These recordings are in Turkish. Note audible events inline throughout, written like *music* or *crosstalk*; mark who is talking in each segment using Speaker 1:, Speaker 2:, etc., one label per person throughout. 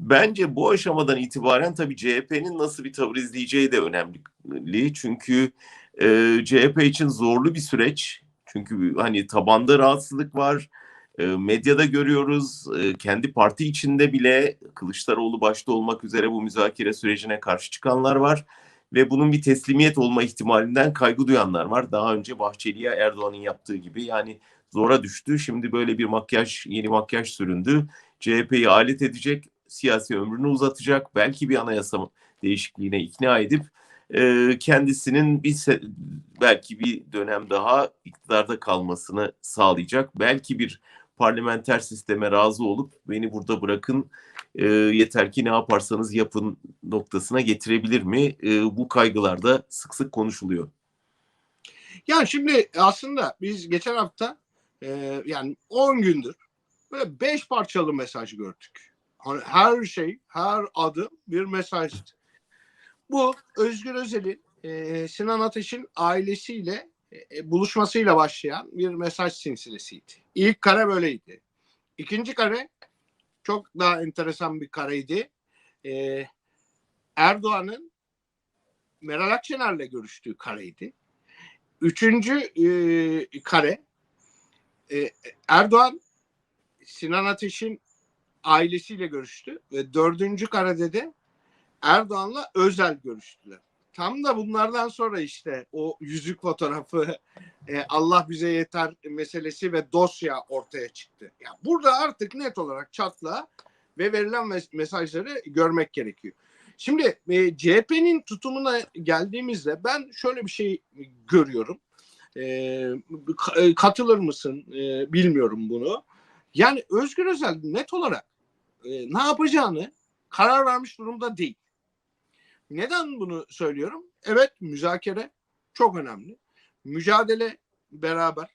Speaker 1: Bence bu aşamadan itibaren tabii CHP'nin nasıl bir tavır izleyeceği de önemli. Çünkü e, CHP için zorlu bir süreç. Çünkü hani tabanda rahatsızlık var. E, medyada görüyoruz. E, kendi parti içinde bile Kılıçdaroğlu başta olmak üzere bu müzakere sürecine karşı çıkanlar var. Ve bunun bir teslimiyet olma ihtimalinden kaygı duyanlar var. Daha önce Bahçeli'ye Erdoğan'ın yaptığı gibi yani zora düştü. Şimdi böyle bir makyaj, yeni makyaj süründü. CHP'yi alet edecek, siyasi ömrünü uzatacak, belki bir anayasa değişikliğine ikna edip e, kendisinin bir belki bir dönem daha iktidarda kalmasını sağlayacak. Belki bir parlamenter sisteme razı olup beni burada bırakın e, yeter ki ne yaparsanız yapın noktasına getirebilir mi? E, bu kaygılar da sık sık konuşuluyor.
Speaker 2: Ya şimdi aslında biz geçen hafta e, yani 10 gündür böyle 5 parçalı mesaj gördük. Hani her şey, her adım bir mesajdı. Bu Özgür Özel'in e, Sinan Ateş'in ailesiyle e, buluşmasıyla başlayan bir mesaj silsilesiydi. İlk kare böyleydi. İkinci kare çok daha enteresan bir kareydi. E, Erdoğan'ın Meral Akşener'le görüştüğü kareydi. Üçüncü e, kare e, Erdoğan Sinan Ateş'in ailesiyle görüştü ve dördüncü karede de Erdoğan'la özel görüştüler. Tam da bunlardan sonra işte o yüzük fotoğrafı e, Allah bize yeter meselesi ve dosya ortaya çıktı. Ya burada artık net olarak çatla ve verilen mes- mesajları görmek gerekiyor. Şimdi e, CHP'nin tutumuna geldiğimizde ben şöyle bir şey görüyorum. E, katılır mısın e, bilmiyorum bunu. Yani Özgür Özel net olarak e, ne yapacağını karar vermiş durumda değil. Neden bunu söylüyorum? Evet müzakere çok önemli. Mücadele beraber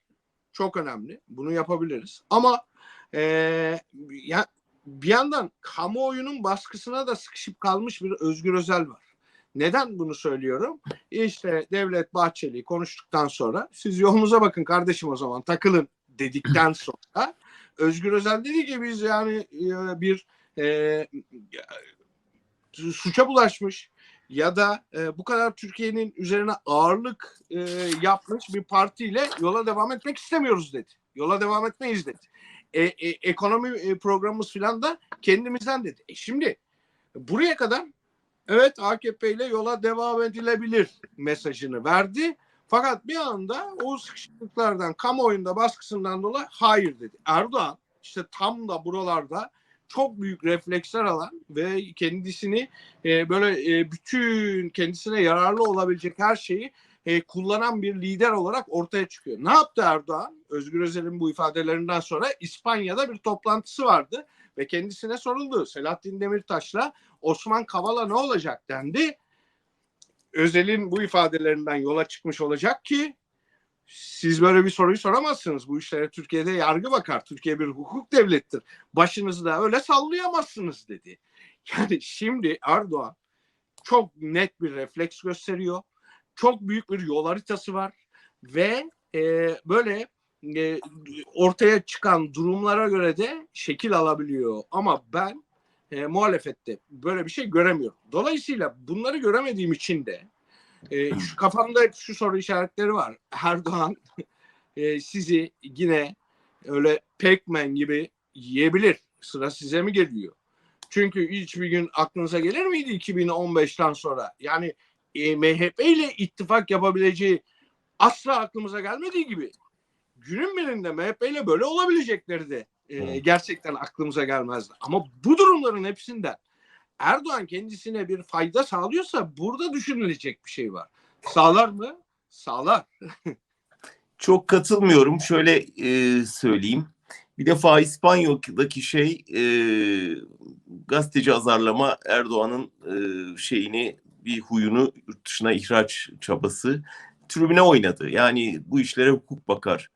Speaker 2: çok önemli. Bunu yapabiliriz. Ama e, ya, bir yandan kamuoyunun baskısına da sıkışıp kalmış bir Özgür Özel var. Neden bunu söylüyorum? İşte Devlet Bahçeli konuştuktan sonra siz yolunuza bakın kardeşim o zaman takılın dedikten *laughs* sonra Özgür Özel dedi ki biz yani bir e, suça bulaşmış ya da e, bu kadar Türkiye'nin üzerine ağırlık e, yapmış bir partiyle yola devam etmek istemiyoruz dedi. Yola devam etmeyiz dedi. E, e, ekonomi e, programımız filan da kendimizden dedi. E şimdi buraya kadar evet AKP ile yola devam edilebilir mesajını verdi. Fakat bir anda o sıkışıklıklardan, kamuoyunda baskısından dolayı hayır dedi. Erdoğan işte tam da buralarda çok büyük refleksler alan ve kendisini e, böyle e, bütün kendisine yararlı olabilecek her şeyi e, kullanan bir lider olarak ortaya çıkıyor. Ne yaptı Erdoğan? Özgür Özel'in bu ifadelerinden sonra İspanya'da bir toplantısı vardı ve kendisine soruldu. Selahattin Demirtaş'la Osman Kavala ne olacak dendi. Özel'in bu ifadelerinden yola çıkmış olacak ki siz böyle bir soruyu soramazsınız. Bu işlere Türkiye'de yargı bakar. Türkiye bir hukuk devlettir. Başınızı da öyle sallayamazsınız dedi. Yani şimdi Erdoğan çok net bir refleks gösteriyor. Çok büyük bir yol haritası var ve e, böyle e, ortaya çıkan durumlara göre de şekil alabiliyor. Ama ben e, muhalefette böyle bir şey göremiyorum. Dolayısıyla bunları göremediğim için de e, şu kafamda hep şu soru işaretleri var. Erdoğan *laughs* e, sizi yine öyle Pac-Man gibi yiyebilir. Sıra size mi geliyor? Çünkü hiçbir gün aklınıza gelir miydi 2015'ten sonra? Yani e, MHP ile ittifak yapabileceği asla aklımıza gelmediği gibi günün birinde MHP ile böyle olabilecekleri de e, gerçekten aklımıza gelmezdi. Ama bu durumların hepsinden Erdoğan kendisine bir fayda sağlıyorsa burada düşünülecek bir şey var. Sağlar mı? Sağlar. *laughs*
Speaker 1: Çok katılmıyorum. Şöyle e, söyleyeyim. Bir defa İspanya'daki şey e, gazeteci azarlama Erdoğan'ın e, şeyini bir huyunu yurt dışına ihraç çabası tribüne oynadı. Yani bu işlere hukuk bakar.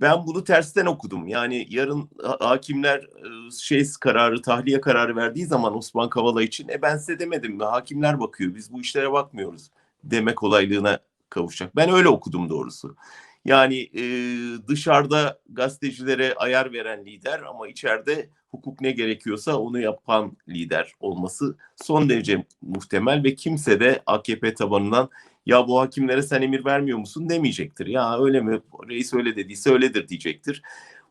Speaker 1: Ben bunu tersten okudum. Yani yarın hakimler e, şey kararı, tahliye kararı verdiği zaman Osman Kavala için e ben size demedim mi? Hakimler bakıyor. Biz bu işlere bakmıyoruz demek kolaylığına kavuşacak. Ben öyle okudum doğrusu. Yani e, dışarıda gazetecilere ayar veren lider ama içeride hukuk ne gerekiyorsa onu yapan lider olması son derece muhtemel ve kimse de AKP tabanından ya bu hakimlere sen emir vermiyor musun demeyecektir. Ya öyle mi reis öyle dediyse öyledir diyecektir.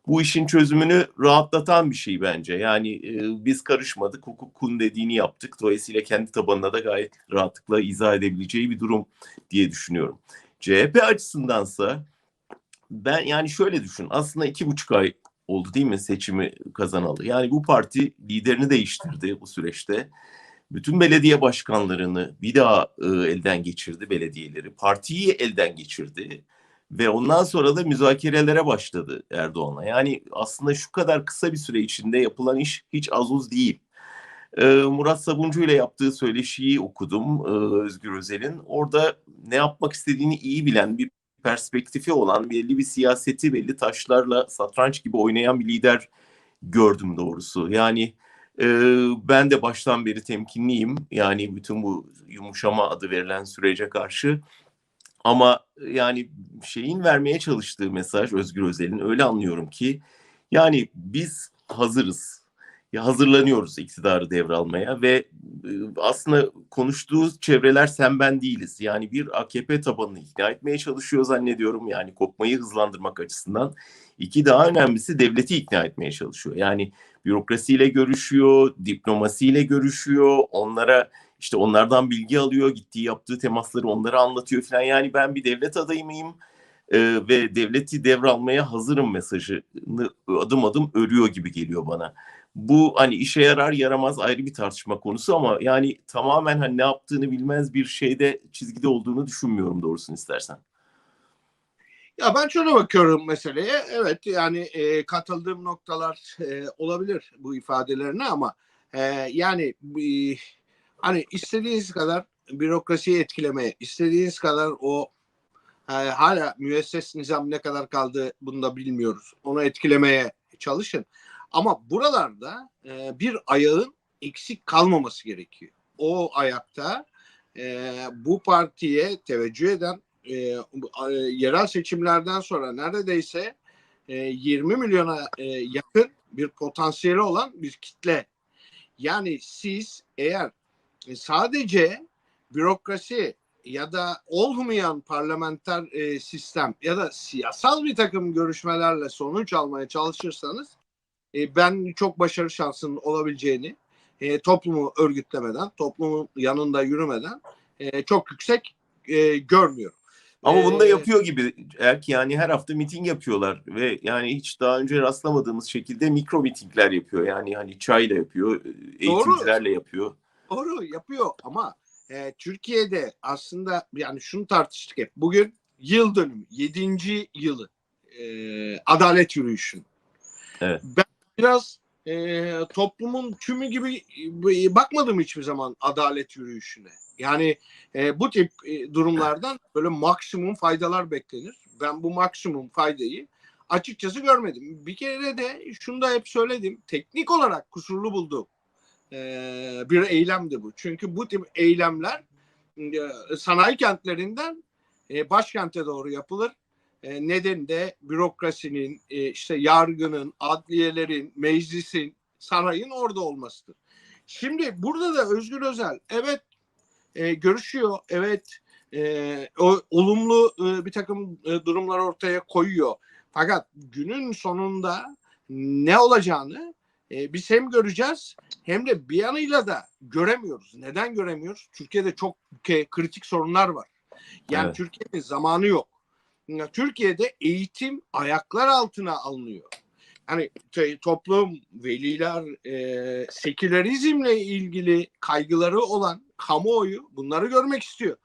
Speaker 1: Bu işin çözümünü rahatlatan bir şey bence. Yani e, biz karışmadık, hukukun dediğini yaptık. Dolayısıyla kendi tabanına da gayet rahatlıkla izah edebileceği bir durum diye düşünüyorum. CHP açısındansa ben yani şöyle düşün. Aslında iki buçuk ay oldu değil mi seçimi kazanalı? Yani bu parti liderini değiştirdi bu süreçte. Bütün belediye başkanlarını bir daha e, elden geçirdi belediyeleri. Partiyi elden geçirdi. Ve ondan sonra da müzakerelere başladı Erdoğan'la. Yani aslında şu kadar kısa bir süre içinde yapılan iş hiç az uz değil. Ee, Murat Sabuncu ile yaptığı söyleşiyi okudum e, Özgür Özel'in. Orada ne yapmak istediğini iyi bilen bir perspektifi olan belli bir siyaseti belli taşlarla satranç gibi oynayan bir lider gördüm doğrusu. Yani e, ben de baştan beri temkinliyim. Yani bütün bu yumuşama adı verilen sürece karşı. Ama yani şeyin vermeye çalıştığı mesaj Özgür Özel'in öyle anlıyorum ki yani biz hazırız. Hazırlanıyoruz iktidarı devralmaya ve e, aslında konuştuğu çevreler sen ben değiliz. Yani bir AKP tabanını ikna etmeye çalışıyor zannediyorum. Yani kopmayı hızlandırmak açısından. İki daha önemlisi devleti ikna etmeye çalışıyor. Yani bürokrasiyle görüşüyor, diplomasiyle görüşüyor, onlara işte onlardan bilgi alıyor, gittiği yaptığı temasları onlara anlatıyor falan. Yani ben bir devlet adayı mıyım e, ve devleti devralmaya hazırım mesajını adım adım örüyor gibi geliyor bana. Bu hani işe yarar yaramaz ayrı bir tartışma konusu ama yani tamamen hani ne yaptığını bilmez bir şeyde çizgide olduğunu düşünmüyorum doğrusunu istersen.
Speaker 2: Ya ben şöyle bakıyorum meseleye. Evet yani e, katıldığım noktalar e, olabilir bu ifadelerine ama e, yani e, hani istediğiniz kadar bürokrasiyi etkilemeye, istediğiniz kadar o e, hala müesses nizam ne kadar kaldı bunu da bilmiyoruz. Onu etkilemeye çalışın. Ama buralarda e, bir ayağın eksik kalmaması gerekiyor. O ayakta e, bu partiye teveccüh eden e, e, yerel seçimlerden sonra neredeyse e, 20 milyona e, yakın bir potansiyeli olan bir kitle. Yani siz eğer e, sadece bürokrasi ya da olmayan parlamenter e, sistem ya da siyasal bir takım görüşmelerle sonuç almaya çalışırsanız e, ben çok başarı şansının olabileceğini e, toplumu örgütlemeden, toplumun yanında yürümeden e, çok yüksek e, görmüyorum.
Speaker 1: Ama bunu da
Speaker 2: Ee,
Speaker 1: yapıyor gibi Erk yani her hafta miting yapıyorlar ve yani hiç daha önce rastlamadığımız şekilde mikro mitingler yapıyor. Yani hani çayla yapıyor, eğitimcilerle yapıyor.
Speaker 2: Doğru yapıyor ama e, Türkiye'de aslında yani şunu tartıştık hep. Bugün yıl dönümü, yedinci yılı e, adalet yürüyüşün.
Speaker 1: Evet.
Speaker 2: Ben biraz e, toplumun tümü gibi e, bakmadım hiçbir zaman adalet yürüyüşüne. Yani e, bu tip e, durumlardan böyle maksimum faydalar beklenir. Ben bu maksimum faydayı açıkçası görmedim. Bir kere de şunu da hep söyledim. Teknik olarak kusurlu buldum e, bir eylemdi bu. Çünkü bu tip eylemler e, sanayi kentlerinden e, başkente doğru yapılır. E, nedeni de bürokrasinin, işte yargının, adliyelerin, meclisin, sarayın orada olmasıdır. Şimdi burada da Özgür Özel evet görüşüyor, evet o, olumlu bir takım durumlar ortaya koyuyor. Fakat günün sonunda ne olacağını e, biz hem göreceğiz hem de bir yanıyla da göremiyoruz. Neden göremiyoruz? Türkiye'de çok ke- kritik sorunlar var. Yani
Speaker 1: Evet.
Speaker 2: Türkiye'de zamanı yok. Ya, Türkiye'de eğitim ayaklar altına alınıyor. Hani te- toplum, veliler, e, sekülerizmle ilgili kaygıları olan kamuoyu bunları görmek istiyor.